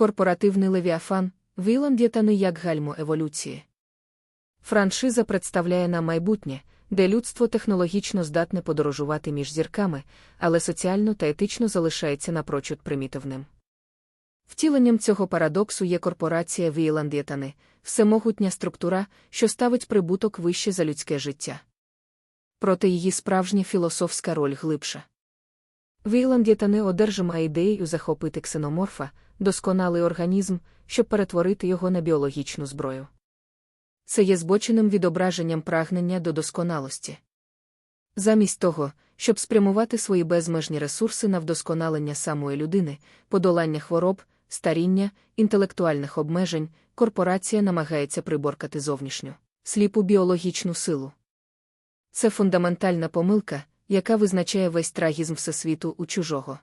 Корпоративний левіафан Віланд'єтани як гальмо еволюції. Франшиза представляє нам майбутнє, де людство технологічно здатне подорожувати між зірками, але соціально та етично залишається напрочуд примітивним. Втіленням цього парадоксу є корпорація Війланд'єтани, всемогутня структура, що ставить прибуток вище за людське життя. Проте її справжня філософська роль глибша. Війланд'єтани одержима ідеєю захопити ксеноморфа, досконалий організм, щоб перетворити його на біологічну зброю. Це є збоченим відображенням прагнення до досконалості. Замість того, щоб спрямувати свої безмежні ресурси на вдосконалення самої людини, подолання хвороб, старіння, інтелектуальних обмежень, корпорація намагається приборкати зовнішню, сліпу біологічну силу. Це фундаментальна помилка, яка визначає весь трагізм всесвіту у чужого.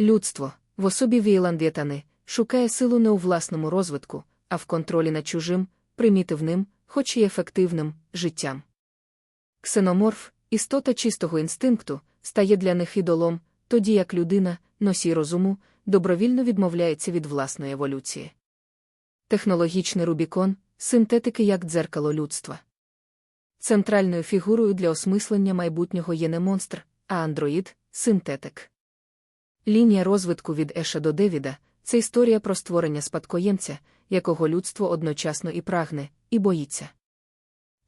Людство, в особі Війланд'єтани, шукає силу не у власному розвитку, а в контролі над чужим, примітивним, хоч і ефективним, життям. Ксеноморф, істота чистого інстинкту, стає для них ідолом, тоді як людина, носій розуму, добровільно відмовляється від власної еволюції. Технологічний Рубікон синтетики як дзеркало людства. Центральною фігурою для осмислення майбутнього є не монстр, а андроїд, синтетик. Лінія розвитку від Еша до Девіда це історія про створення спадкоємця, якого людство одночасно і прагне, і боїться.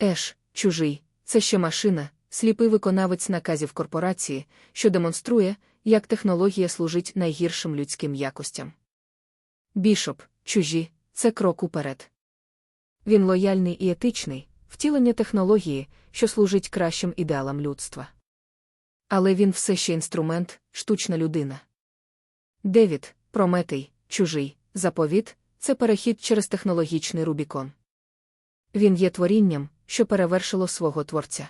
Еш, чужий, це ще машина, сліпий виконавець наказів корпорації, що демонструє, як технологія служить найгіршим людським якостям. Бішоп, чужі, це крок уперед. Він лояльний і етичний, втілення технології, що служить кращим ідеалам людства. Але він все ще інструмент, штучна людина. Девід, Прометей, чужий, заповіт це перехід через технологічний Рубікон. Він є творінням, що перевершило свого творця.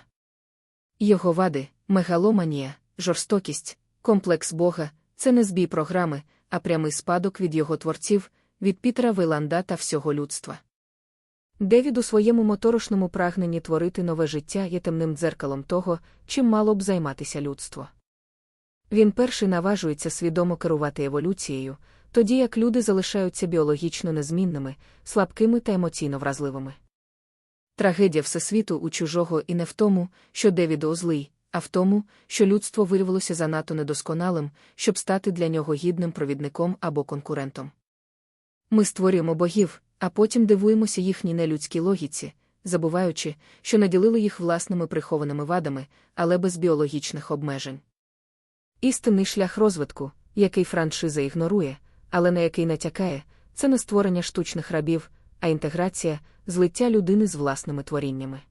Його вади, мегаломанія, жорстокість, комплекс Бога це не збій програми, а прямий спадок від його творців, від Пітера Вейланда та всього людства. Девід у своєму моторошному прагненні творити нове життя є темним дзеркалом того, чим мало б займатися людство. Він перший наважується свідомо керувати еволюцією, тоді як люди залишаються біологічно незмінними, слабкими та емоційно вразливими. Трагедія всесвіту у чужого і не в тому, що Девідо злий, а в тому, що людство виявилося занадто недосконалим, щоб стати для нього гідним провідником або конкурентом. Ми створюємо богів, а потім дивуємося їхній нелюдській логіці, забуваючи, що наділили їх власними прихованими вадами, але без біологічних обмежень. Істинний шлях розвитку, який франшиза ігнорує, але на який натякає, це не створення штучних рабів, а інтеграція, злиття людини з власними творіннями.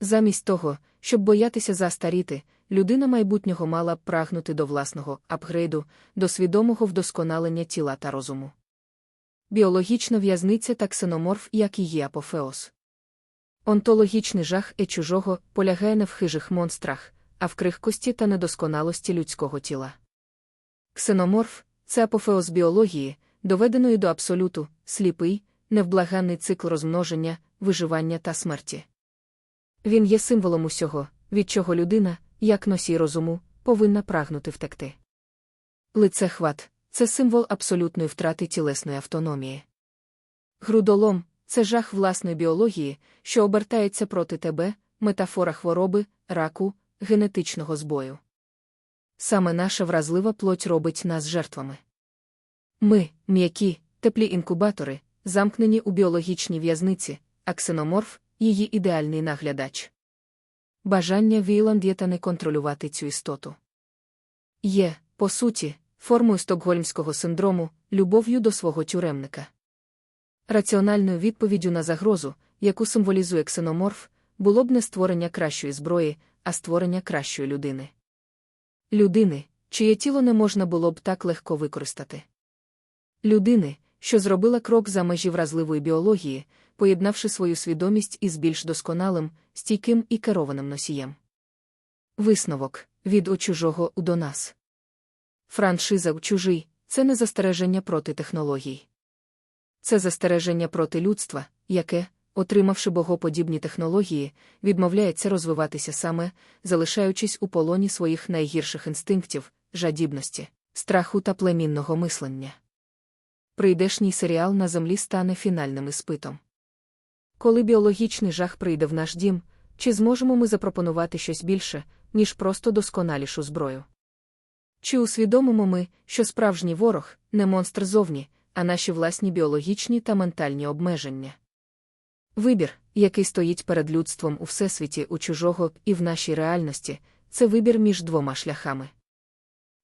Замість того, щоб боятися застаріти, людина майбутнього мала б прагнути до власного апгрейду, до свідомого вдосконалення тіла та розуму. Біологічна в'язниця та ксеноморф, як і є апофеос. Онтологічний жах е чужого полягає не в хижих монстрах, а в крихкості та недосконалості людського тіла. Ксеноморф це апофеоз біології, доведеної до абсолюту, сліпий, невблаганний цикл розмноження, виживання та смерті. Він є символом усього, від чого людина, як носій розуму, повинна прагнути втекти. Лицехват це символ абсолютної втрати тілесної автономії. Грудолом це жах власної біології, що обертається проти тебе, метафора хвороби, раку, генетичного збою. Саме наша вразлива плоть робить нас жертвами. Ми, м'які, теплі інкубатори, замкнені у біологічній в'язниці, а ксеноморф її ідеальний наглядач. Бажання Війланд'єта не контролювати цю істоту. Є, по суті, формою стокгольмського синдрому, любов'ю до свого тюремника. Раціональною відповіддю на загрозу, яку символізує ксеноморф, було б не створення кращої зброї, а створення кращої людини. Людини, чиє тіло не можна було б так легко використати. Людини, що зробила крок за межі вразливої біології, поєднавши свою свідомість із більш досконалим, стійким і керованим носієм. Висновок від у чужого до нас. Франшиза у чужий це не застереження проти технологій. Це застереження проти людства, яке, отримавши богоподібні технології, відмовляється розвиватися саме, залишаючись у полоні своїх найгірших інстинктів, жадібності, страху та племінного мислення. прийдешній серіал на землі стане фінальним іспитом. Коли біологічний жах прийде в наш дім, чи зможемо ми запропонувати щось більше, ніж просто досконалішу зброю? Чи усвідомимо ми, що справжній ворог не монстр зовні, а наші власні біологічні та ментальні обмеження? Вибір, який стоїть перед людством у всесвіті у чужого і в нашій реальності, це вибір між двома шляхами.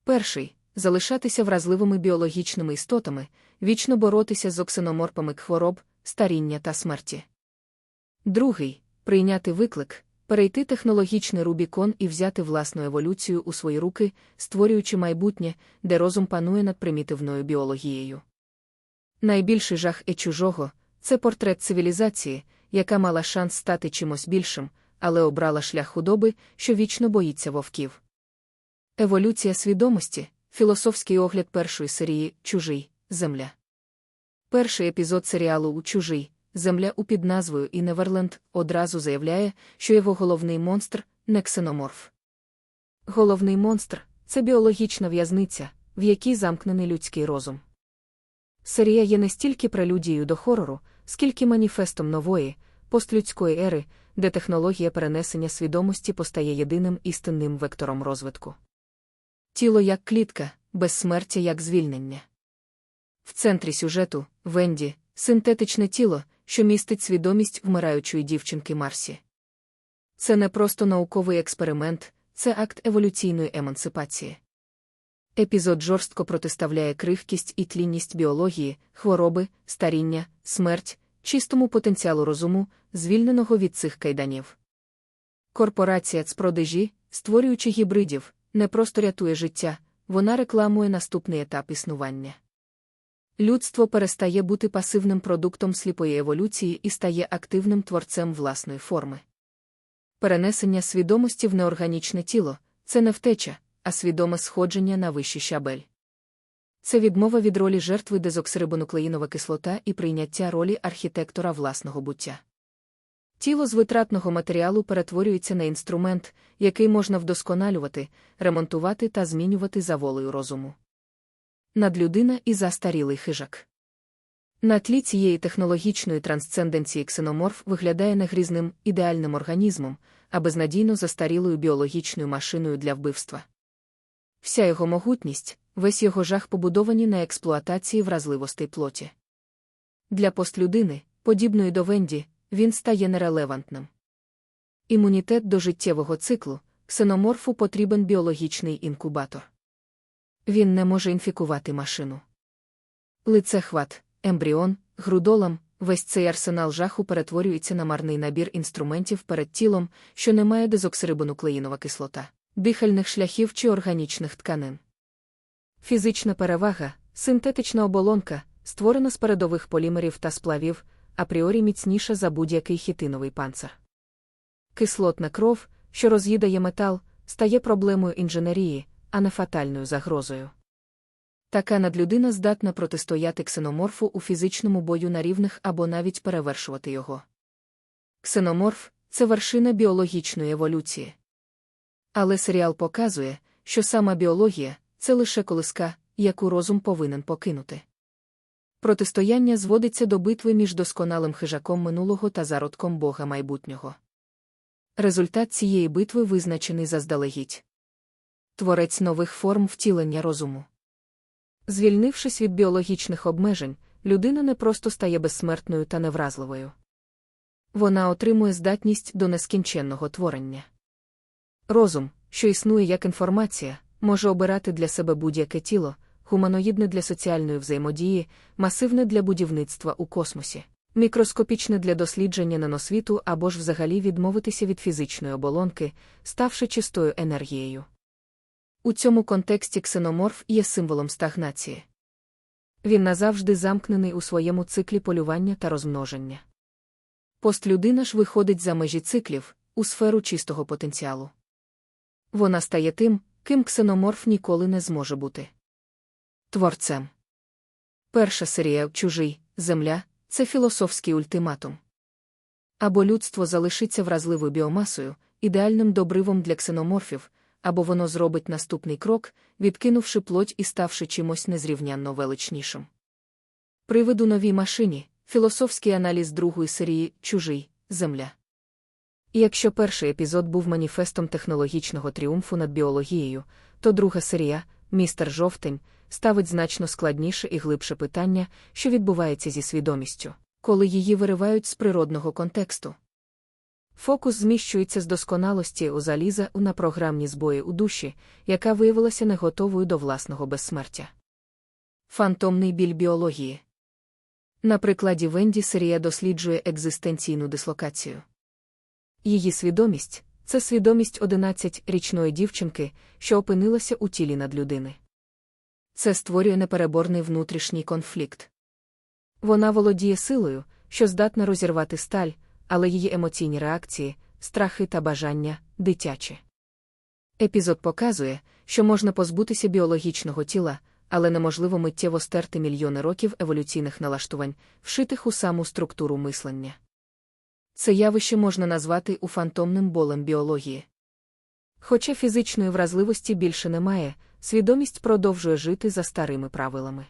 Перший залишатися вразливими біологічними істотами, вічно боротися з оксиноморпами хвороб, старіння та смерті. Другий прийняти виклик, перейти технологічний Рубікон і взяти власну еволюцію у свої руки, створюючи майбутнє, де розум панує над примітивною біологією. Найбільший жах і чужого це портрет цивілізації, яка мала шанс стати чимось більшим, але обрала шлях худоби, що вічно боїться вовків. Еволюція свідомості філософський огляд першої серії Чужий Земля. Перший епізод серіалу у Чужий Земля у підназвою і Неверленд одразу заявляє, що його головний монстр не ксеноморф. Головний монстр це біологічна в'язниця, в якій замкнений людський розум. Серія є не стільки прелюдією до хорору, скільки маніфестом нової, постлюдської ери, де технологія перенесення свідомості постає єдиним істинним вектором розвитку. Тіло як клітка, безсмертя як звільнення. В центрі сюжету Венді, синтетичне тіло, що містить свідомість вмираючої дівчинки Марсі. Це не просто науковий експеримент, це акт еволюційної емансипації. Епізод жорстко протиставляє кривкість і тлінність біології, хвороби, старіння, смерть, чистому потенціалу розуму, звільненого від цих кайданів. Корпорація цпродажі, створюючи гібридів, не просто рятує життя, вона рекламує наступний етап існування. Людство перестає бути пасивним продуктом сліпої еволюції і стає активним творцем власної форми. Перенесення свідомості в неорганічне тіло це не втеча, а свідоме сходження на вищий щабель. Це відмова від ролі жертви дезоксирибонуклеїнова кислота і прийняття ролі архітектора власного буття. Тіло з витратного матеріалу перетворюється на інструмент, який можна вдосконалювати, ремонтувати та змінювати за волею розуму. Надлюдина і застарілий хижак. На тлі цієї технологічної трансценденції ксеноморф виглядає негрізним ідеальним організмом, а безнадійно застарілою біологічною машиною для вбивства. Вся його могутність, весь його жах побудовані на експлуатації вразливостей плоті. Для постлюдини, подібної до Венді, він стає нерелевантним. Імунітет до життєвого циклу, ксеноморфу потрібен біологічний інкубатор. Він не може інфікувати машину. Лицехват, ембріон, грудолам, весь цей арсенал жаху перетворюється на марний набір інструментів перед тілом, що не має дезоксирибонуклеїнова кислота, дихальних шляхів чи органічних тканин. Фізична перевага, синтетична оболонка, створена з передових полімерів та сплавів, апріорі міцніша за будь-який хітиновий панцир. Кислотна кров, що роз'їдає метал, стає проблемою інженерії, а не фатальною загрозою. Така надлюдина здатна протистояти ксеноморфу у фізичному бою на рівних або навіть перевершувати його. Ксеноморф це вершина біологічної еволюції. Але серіал показує, що сама біологія це лише колиска, яку розум повинен покинути. Протистояння зводиться до битви між досконалим хижаком минулого та зародком Бога майбутнього. Результат цієї битви визначений заздалегідь. Творець нових форм втілення розуму. Звільнившись від біологічних обмежень, людина не просто стає безсмертною та невразливою. Вона отримує здатність до нескінченного творення. Розум, що існує як інформація, може обирати для себе будь-яке тіло, гуманоїдне для соціальної взаємодії, масивне для будівництва у космосі, мікроскопічне для дослідження наносвіту або ж взагалі відмовитися від фізичної оболонки, ставши чистою енергією. У цьому контексті ксеноморф є символом стагнації. Він назавжди замкнений у своєму циклі полювання та розмноження. Постлюдина ж виходить за межі циклів, у сферу чистого потенціалу. Вона стає тим, ким ксеноморф ніколи не зможе бути. Творцем. Перша серія Чужий Земля це філософський ультиматум. Або людство залишиться вразливою біомасою, ідеальним добривом для ксеноморфів, або воно зробить наступний крок, відкинувши плоть і ставши чимось незрівнянно величнішим. Привид у новій машині, філософський аналіз другої серії Чужий Земля. І якщо перший епізод був маніфестом технологічного тріумфу над біологією, то друга серія, містер Жовтень, ставить значно складніше і глибше питання, що відбувається зі свідомістю, коли її виривають з природного контексту. Фокус зміщується з досконалості у заліза на програмні збої у душі, яка виявилася не готовою до власного безсмертя. Фантомний біль біології. На прикладі Венді серія досліджує екзистенційну дислокацію. Її свідомість це свідомість 11-річної дівчинки, що опинилася у тілі надлюдини. Це створює непереборний внутрішній конфлікт. Вона володіє силою, що здатна розірвати сталь, але її емоційні реакції, страхи та бажання дитячі. Епізод показує, що можна позбутися біологічного тіла, але неможливо миттєво стерти мільйони років еволюційних налаштувань, вшитих у саму структуру мислення. Це явище можна назвати у фантомним болем біології. Хоча фізичної вразливості більше немає, свідомість продовжує жити за старими правилами.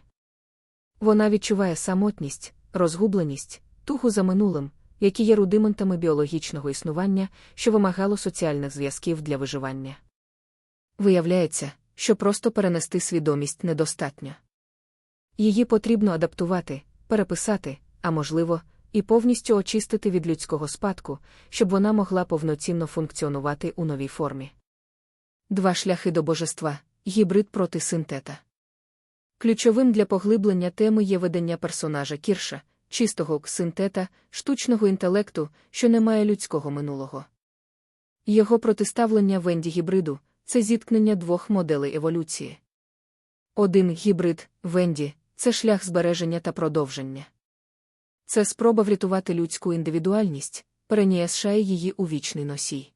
Вона відчуває самотність, розгубленість, туху за минулим, які є рудиментами біологічного існування, що вимагало соціальних зв'язків для виживання. Виявляється, що просто перенести свідомість недостатньо. Її потрібно адаптувати, переписати, а можливо, і повністю очистити від людського спадку, щоб вона могла повноцінно функціонувати у новій формі. Два шляхи до божества гібрид проти синтета. Ключовим для поглиблення теми є ведення персонажа кірша, чистого синтета, штучного інтелекту, що не має людського минулого. Його протиставлення венді гібриду це зіткнення двох моделей еволюції. Один гібрид Венді це шлях збереження та продовження. Це спроба врятувати людську індивідуальність, переніявши її у вічний носій.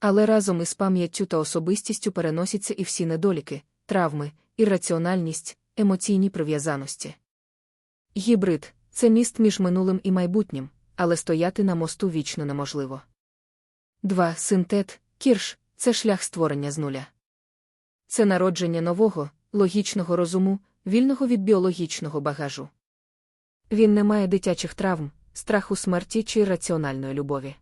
Але разом із пам'яттю та особистістю переносяться і всі недоліки, травми, ірраціональність, емоційні прив'язаності. Гібрид це міст між минулим і майбутнім, але стояти на мосту вічно неможливо. 2. Синтет, кірш це шлях створення з нуля. Це народження нового, логічного розуму, вільного від біологічного багажу. Він не має дитячих травм, страху смерті чи раціональної любові.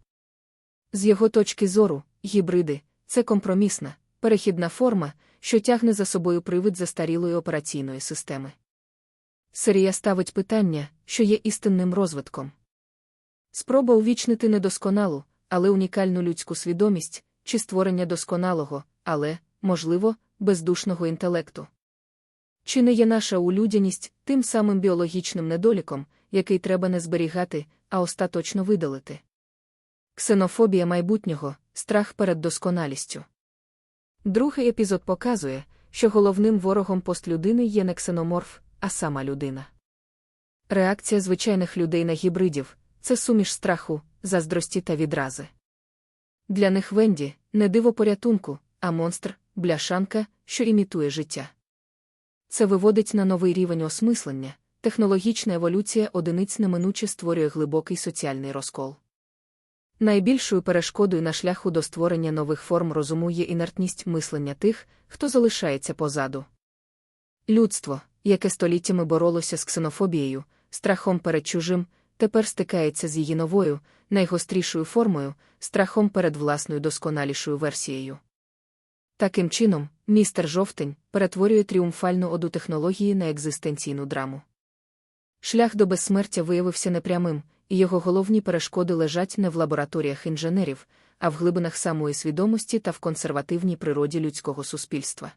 З його точки зору, гібриди це компромісна, перехідна форма, що тягне за собою привид застарілої операційної системи. Серія ставить питання, що є істинним розвитком. Спроба увічнити недосконалу, але унікальну людську свідомість, чи створення досконалого, але, можливо, бездушного інтелекту. Чи не є наша улюдяність тим самим біологічним недоліком, який треба не зберігати, а остаточно видалити? Ксенофобія майбутнього, страх перед досконалістю. Другий епізод показує, що головним ворогом постлюдини є не ксеноморф, а сама людина. Реакція звичайних людей на гібридів це суміш страху, заздрості та відрази. Для них Венді не диво порятунку, а монстр, бляшанка, що імітує життя. Це виводить на новий рівень осмислення, технологічна еволюція одиниць неминуче створює глибокий соціальний розкол. Найбільшою перешкодою на шляху до створення нових форм розуму є інертність мислення тих, хто залишається позаду. Людство, яке століттями боролося з ксенофобією, страхом перед чужим, тепер стикається з її новою, найгострішою формою, страхом перед власною досконалішою версією. Таким чином, містер жовтень перетворює тріумфальну оду технології на екзистенційну драму. Шлях до безсмертя виявився непрямим, і його головні перешкоди лежать не в лабораторіях інженерів, а в глибинах самої свідомості та в консервативній природі людського суспільства.